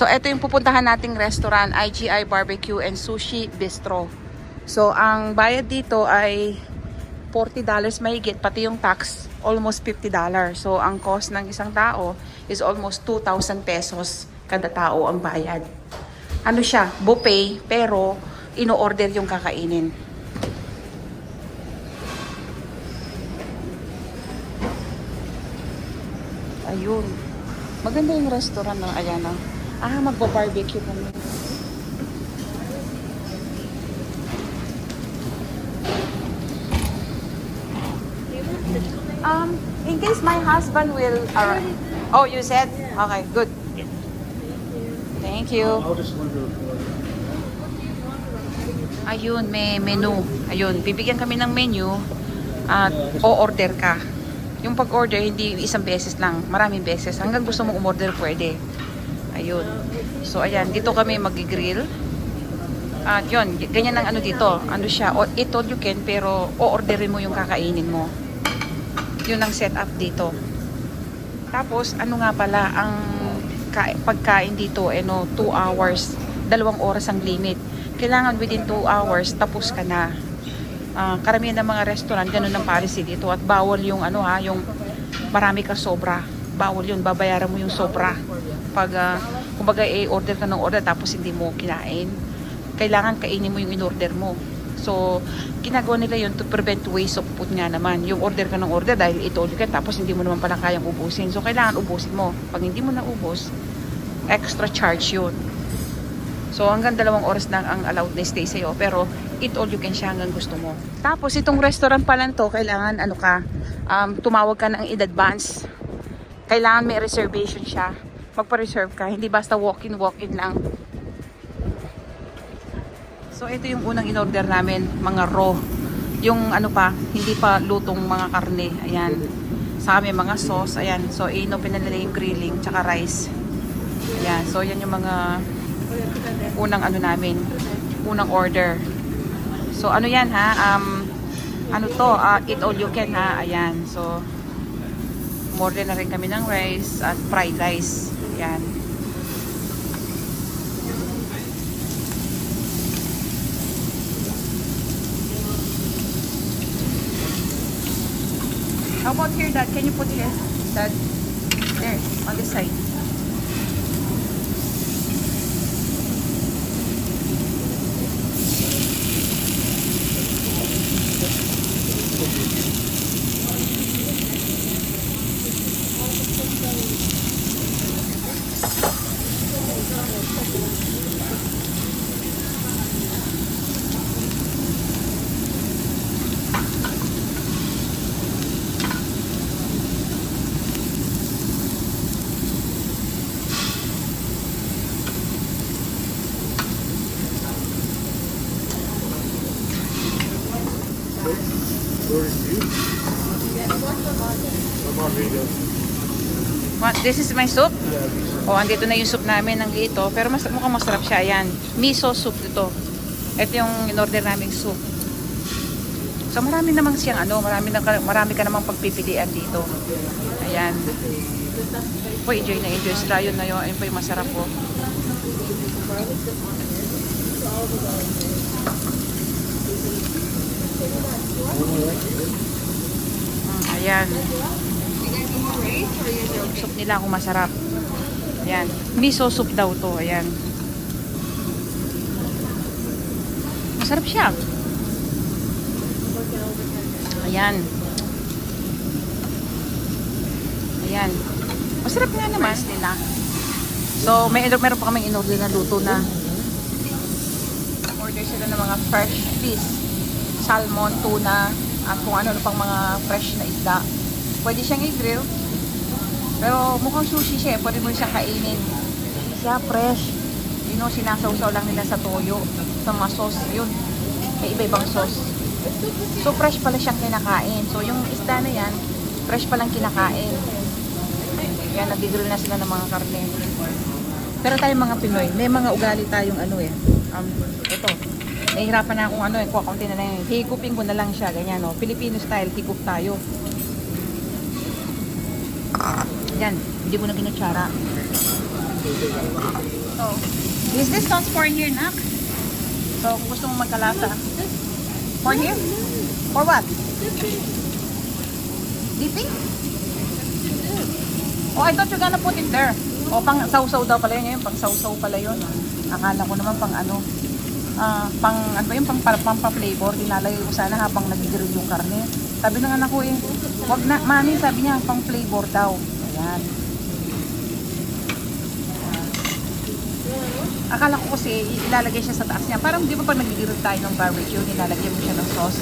So, ito yung pupuntahan nating restaurant, IGI Barbecue and Sushi Bistro. So, ang bayad dito ay $40 mahigit, pati yung tax, almost $50. So, ang cost ng isang tao is almost 2,000 pesos kada tao ang bayad. Ano siya? Buffet, pero ino-order yung kakainin. Ayun. Maganda yung restaurant ng Ayana. Ah, magba-barbecue kami. Um, in case my husband will arrive. Oh, you said? Okay, good. Thank you. Ayun, may menu. Ayun, bibigyan kami ng menu at o-order ka. Yung pag-order, hindi isang beses lang, maraming beses. Hanggang gusto mong umorder, pwede. Ayun. So, ayan, dito kami mag-grill. At yun, ganyan ang ano dito. Ano siya, eat all you can, pero o-orderin mo yung kakainin mo. Yun ang setup dito. Tapos, ano nga pala, ang ka- pagkain dito, eh no, 2 hours, dalawang oras ang limit. Kailangan within 2 hours, tapos ka na. Ah, karamihan ng mga restaurant, ganun ang policy dito. At bawal yung ano ha, yung marami ka sobra. Bawal yun, babayaran mo yung sobra. Pag, ah, kumbaga, i-order ka ng order tapos hindi mo kinain. Kailangan kainin mo yung in-order mo. So, ginagawa nila yun to prevent waste of food nga naman. Yung order ka ng order dahil ito ka tapos hindi mo naman pala kayang ubusin. So, kailangan ubusin mo. Pag hindi mo na ubos, extra charge yun. So, hanggang dalawang oras lang ang allowed na stay sa'yo. Pero, eat all you can siya hanggang gusto mo. Tapos, itong restaurant pa lang to, kailangan, ano ka, um, tumawag ka ng in advance. Kailangan may reservation siya. Magpa-reserve ka. Hindi basta walk-in, walk-in lang. So, ito yung unang in-order namin, mga raw. Yung ano pa, hindi pa lutong mga karne. Ayan. Sa amin, mga sauce. Ayan. So, inopen na nila yung grilling, tsaka rice. Ayan. So, yan yung mga unang ano namin, unang order. So, ano yan ha? Um, ano to? Uh, eat all you can ha? Ayan. So, order na rin kami ng rice at fried rice. Ayan. How about here, Dad? Can you put here? Dad? There, on this side. This is my soup? Yeah, these O, andito na yung soup namin ng ito. Pero mas, mukhang masarap siya. Ayan. Miso soup ito. Ito yung in-order naming soup. So, marami namang siyang ano. Marami, na, marami ka namang pagpipilian dito. Ayan. Po, enjoy na enjoy sila. Yun na yun. Ayun po yung masarap po. Mm, ayan. Yung soup nila kung masarap. Ayan. Miso soup daw to. Ayan. Masarap siya. Ayan. Ayan. Masarap nga naman. nila. So, may meron pa kaming in-order na luto na. Order sila ng mga fresh fish. Salmon, tuna, at kung ano pang mga fresh na isda. Pwede siyang i-grill. Pero mukhang sushi siya, eh. pwede mo siyang kainin. Siya fresh. You know, sinasawsaw lang nila sa toyo. Sa mga sauce, yun. May iba-ibang sauce. So, fresh pala siyang kinakain. So, yung isda na yan, fresh palang kinakain. Yan, nagigrill na sila ng mga karne. Pero tayo mga Pinoy, may mga ugali tayong ano eh. Um, ito. Nahihirapan na akong ano eh, kuha konti na lang. Higupin ko na lang siya, ganyan no. Filipino style, higup tayo. Yan, hindi mo na ginatsara. ito. Is this sauce for here, nak? So, kung gusto mong magkalasa. For here? For what? Dipping? Oh, I thought you're gonna put it there. O, pang sausaw daw pala yun. Ngayon, pang sausaw pala yun. Akala ko naman pang ano. Ah, pang ano ba yun? Pang, pang, pang, pang flavor. Dinalagay ko sana habang nag-grill yung karne. Sabi ng anak ko eh, wag na, mami, sabi niya, pang flavor daw. Ayan. Akala ko kasi ilalagay siya sa taas niya. Parang di ba pag nag-grill tayo ng barbecue, nilalagyan mo siya ng sauce.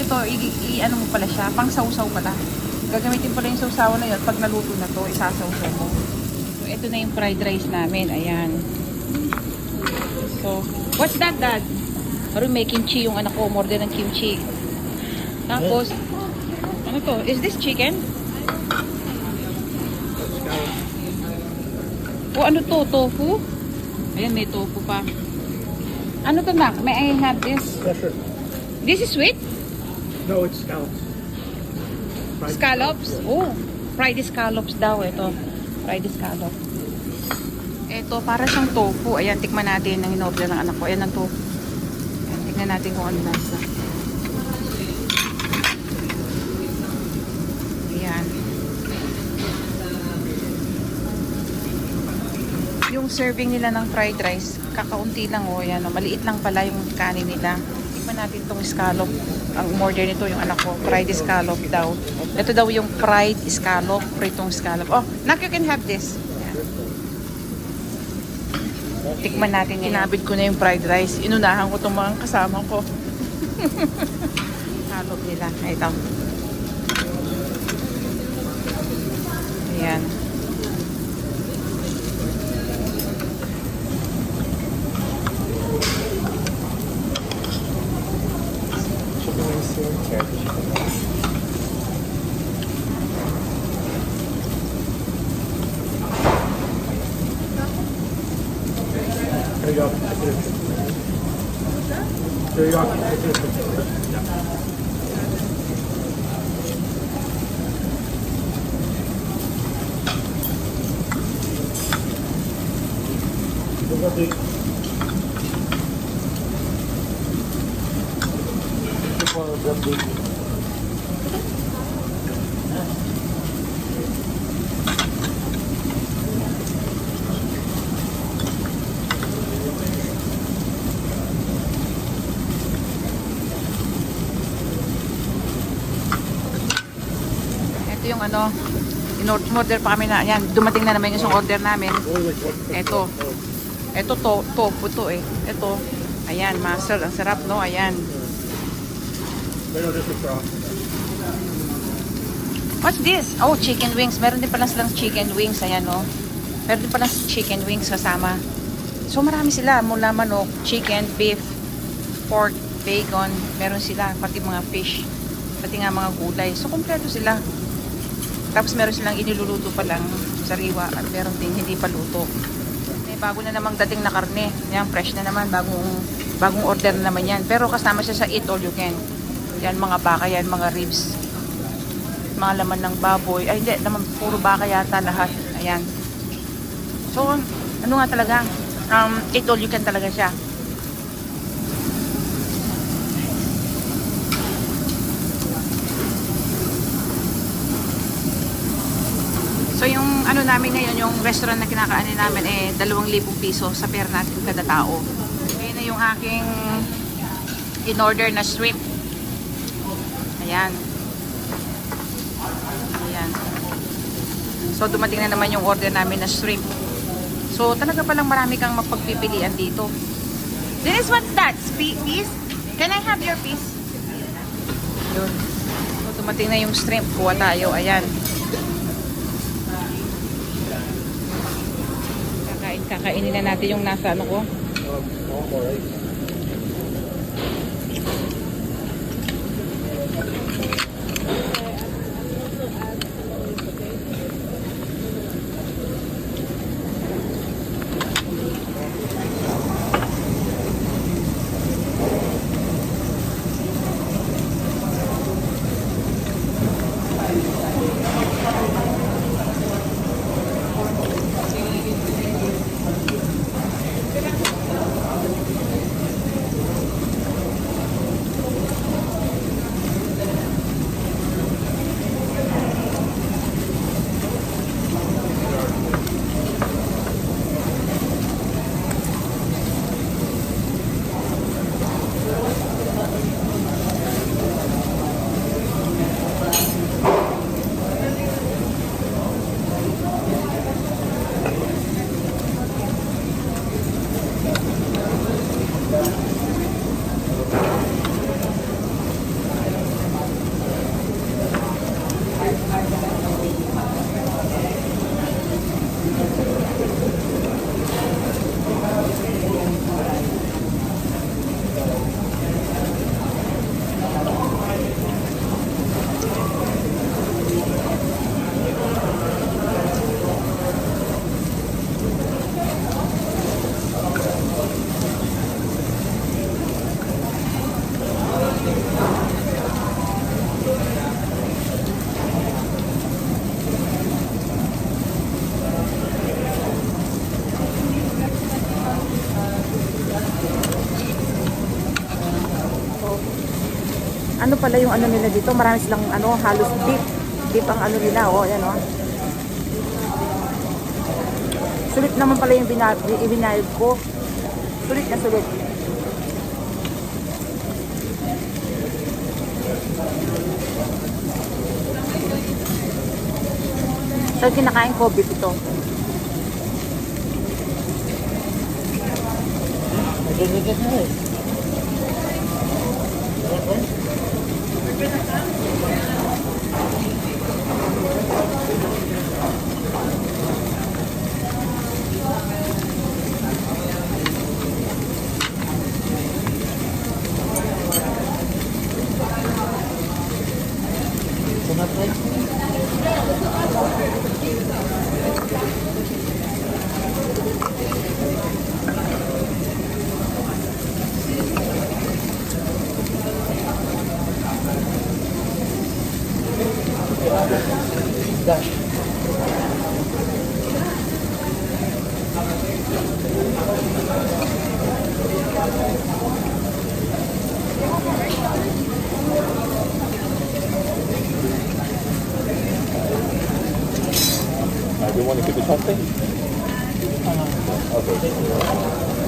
Ito, i- i- ano mo pala siya, pang sausaw pala. Gagamitin pala yung sausaw na yun. Pag naluto na to, isasawsaw mo. So, ito na yung fried rice namin. Ayan. So, what's that, Dad? Parang may kimchi yung anak ko. Order ng kimchi. Tapos, ano to? Is this chicken? O ano to? Tofu? Ayan, may tofu pa. Ano to, Nak? May I have this? Yeah, sure. This is sweet? No, it's scallops. Fried Scallops? Oh, fried scallops daw ito. Fried scallop. Ito, para siyang tofu. Ayan, tikman natin ang in-order ng anak ko. Ayan ang tofu. Ayan, tignan natin kung ano nasa. Ayan. Yung serving nila ng fried rice, kakaunti lang oh. Ayan, oh. Maliit lang pala yung kanin nila. Tikman natin tong scallop. Ang order nito yung anak ko, fried scallop daw. Ito daw yung fried scallop, pritong scallop. Oh, Nak, you can have this. Ayan. Tikman natin yan. Inabit ko na yung fried rice. Inunahan ko itong mga kasama ko. Scallop nila. Ito. Ayan. Chicken There you go. There you go. Yeah. Look at the- Look for the big- Ito yung ano, in-order pa kami na, yan, dumating na naman yung order namin. Ito. Ito to, tofu to eh. Ito. Ayan, master, ang sarap no, ayan. What's this? Oh, chicken wings. Meron din pala silang chicken wings, ayan no. Meron din pala chicken wings kasama. So marami sila, mula manok, chicken, beef, pork, bacon, meron sila, pati mga fish, pati nga mga gulay. So kompleto sila. Tapos meron silang iniluluto pa lang sariwa at meron din hindi pa luto. May bago na namang dating na karne. Yan, fresh na naman, bagong bagong order na naman yan. Pero kasama siya sa eat all you can. Yan, mga baka yan, mga ribs. Mga laman ng baboy. Ay, hindi, naman puro baka yata lahat. Ayan. So, ano nga talaga? Um, eat all you can talaga siya. So yung ano namin ngayon, yung restaurant na kinakaanin namin eh 2,000 piso sa pera natin kada tao. Ayun na yung aking in-order na shrimp. Ayan. Ayan. So dumating na naman yung order namin na shrimp. So talaga palang marami kang mapagpipilian dito. This is what's that? Piece? Can I have your piece? Yun. So dumating na yung shrimp. Kuha tayo. Ayan. Kakainin na natin yung nasa ano ko. Um, pala yung ano nila dito. Marami silang ano, halos deep. Deep ang ano nila. Oh, yan oh. Sulit naman pala yung bina- ibinayad ko. Sulit na sulit. So, kinakain ko beef ito. Nagagagag na eh. Sarap eh. Uh, do you want to keep the chopstick? Uh, okay.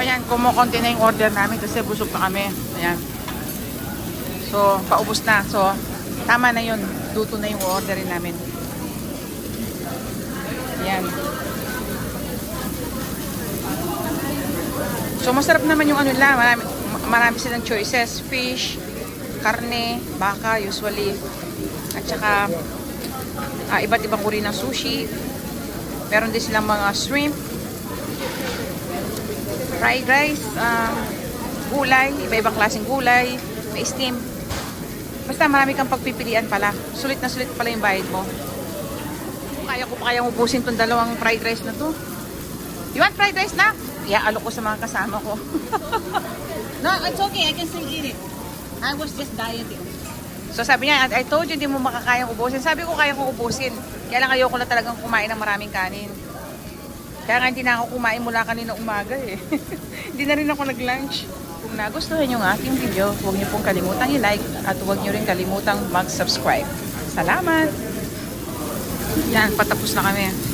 Ayan, kumukonti na yung order namin kasi busog pa kami. Ayan. So, paubos na. So, tama na yun. Duto na yung orderin namin. Ayan. So, masarap naman yung ano nila. Marami, marami silang choices. Fish, karne, baka usually. At saka, ah, iba't ibang uri ng sushi. Meron din silang mga shrimp, fried rice, um, gulay, iba-ibang klaseng gulay, may steam. Basta marami kang pagpipilian pala. Sulit na sulit pala yung bayad mo. Kaya ko pa kayang ubusin tong dalawang fried rice na to. You want fried rice na? Iaalok ko sa mga kasama ko. No, it's okay. I can still eat it. I was just dieting. so sabi niya, I told you, hindi mo makakayang ubusin. Sabi ko, kaya kong ubusin. Kaya lang ayoko na talagang kumain ng maraming kanin. Kaya nga hindi na ako kumain mula kanina umaga eh. hindi na rin ako nag-lunch. Kung nagustuhan nyo ang aking video, huwag niyo pong kalimutang i-like at huwag niyo rin kalimutang mag-subscribe. Salamat! Yan, patapos na kami.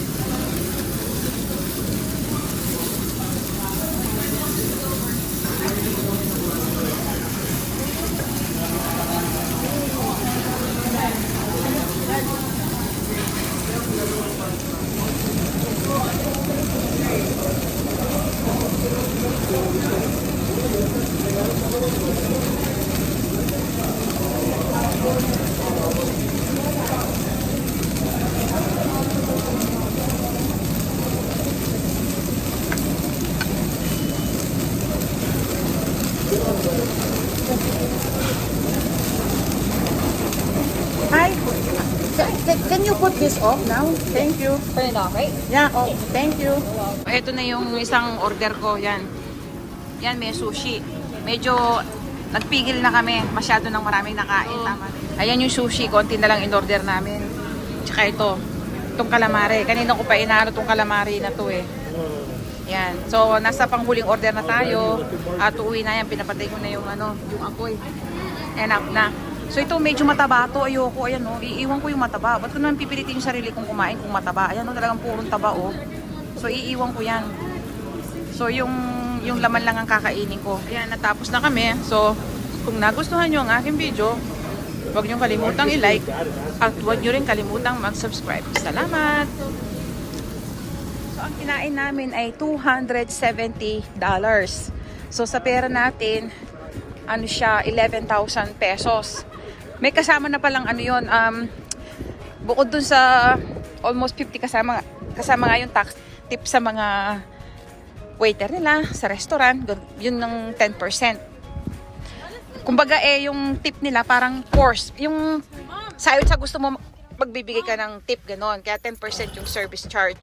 Off now? Thank you. Turn it off, right? Yeah, oh, thank you. Ito na yung isang order ko, yan. Yan, may sushi. Medyo nagpigil na kami. Masyado nang maraming nakain. Tama. Ayan yung sushi, konti na lang in-order namin. Tsaka ito, itong calamari. Kanina ko pa inaano itong calamari na to eh. Yan. So, nasa panghuling order na tayo. At uuwi na yan. Pinapatay ko na yung ano, yung apoy. Enough na. So, ito medyo mataba to. Ayoko. Ayan o. Iiwan ko yung mataba. Ba't ko naman pipilitin yung sarili kong kumain kung mataba? Ayan o. Talagang purong taba o. So, iiwan ko yan. So, yung yung laman lang ang kakainin ko. Ayan, natapos na kami. So, kung nagustuhan nyo ang aking video, huwag nyo kalimutang i-like at huwag nyo rin kalimutang mag-subscribe. Salamat! ang kinain namin ay $270. So sa pera natin, ano siya, 11,000 pesos. May kasama na palang ano yun, um, bukod dun sa almost 50 kasama, kasama nga yung tax tip sa mga waiter nila sa restaurant, yun ng 10%. Kumbaga eh, yung tip nila parang course. Yung sa sa gusto mo magbibigay ka ng tip ganon. Kaya 10% yung service charge.